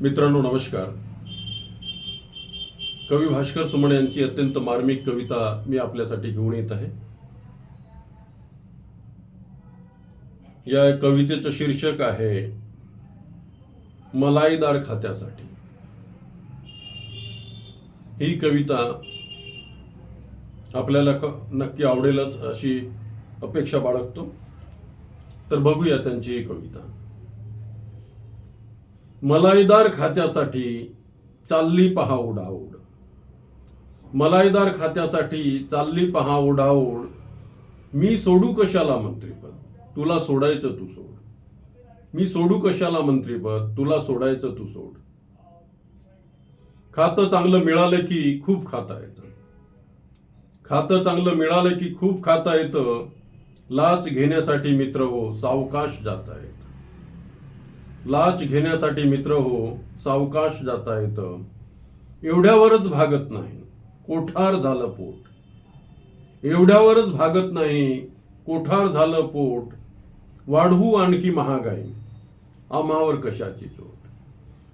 मित्रांनो नमस्कार. कवी भास्कर सुमन यांची अत्यंत मार्मिक कविता मी आपल्यासाठी घेऊन येत आहे. या कवितेचं शीर्षक आहे मलाईदार खात्यासाठी. ही कविता आपल्याला ख- नक्की आवडेलच अशी अपेक्षा बाळगतो. तर बघूया त्यांची ही कविता. मलाईदार खात्यासाठी चालली पहा उडाओड. मलाईदार खात्यासाठी चालली पहा उडाऊड मी सोडू कशाला मंत्रीपद? तुला सोडायचं तू सोड. मी सोडू कशाला मंत्रीपद? तुला सोडायचं तू सोड. खातं चांगलं मिळालं की खूप खाता येतं. खातं चांगलं मिळालं की खूप खाता येतं. लाच घेण्यासाठी मित्र हो सावकाश जाता येतं. लाच घेण्यासाठी मित्र हो सावकाश जाता येतं. एवढ्यावरच भागत नाही कोठार झालं पोट. एवढ्यावरच भागत नाही कोठार झालं पोट. वाढवू आणखी महागाई आम्हावर कशाची चोट?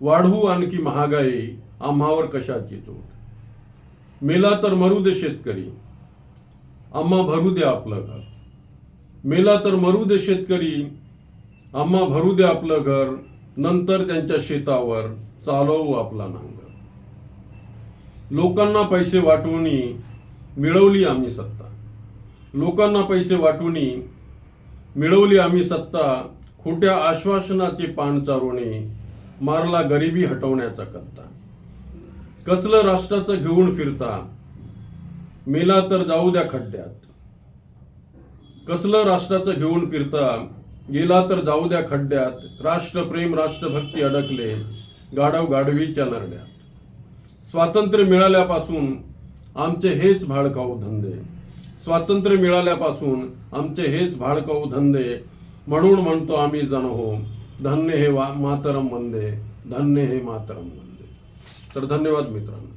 वाढवू आणखी महागाई आम्हावर कशाची चोट? मेला तर मरू दे शेतकरी आम्हा भरू दे आपलं घर. मेला तर मरू दे शेतकरी आम्हा भरू दे आपलं घर नंतर त्यांच्या शेतावर चालवू आपला नांगर. लोकांना पैसे वाटून मिळवली आम्ही सत्ता. लोकांना पैसे वाटून मिळवली आम्ही सत्ता खोट्या आश्वासनाचे पान चारोणे मारला गरिबी हटवण्याचा करता कसलं राष्ट्राचं घेऊन फिरता मेला तर जाऊ द्या खड्ड्यात. कसलं राष्ट्राचं घेऊन फिरता गेला तर जाऊ द्या खड्ड्यात. राष्ट्रप्रेम राष्ट्रभक्ती अडकले. गाढव गाढवीच्या नरड्यात. स्वातंत्र्य मिळाल्यापासून आमचे हेच भाडकाऊ धंदे. स्वातंत्र्य मिळाल्यापासून आमचे हेच भाडकाऊ धंदे. म्हणून म्हणतो आम्ही जण हो धन्य हे वा मातरम वंदे. धन्य हे मातरम वंदे. तर धन्यवाद मित्रांनो.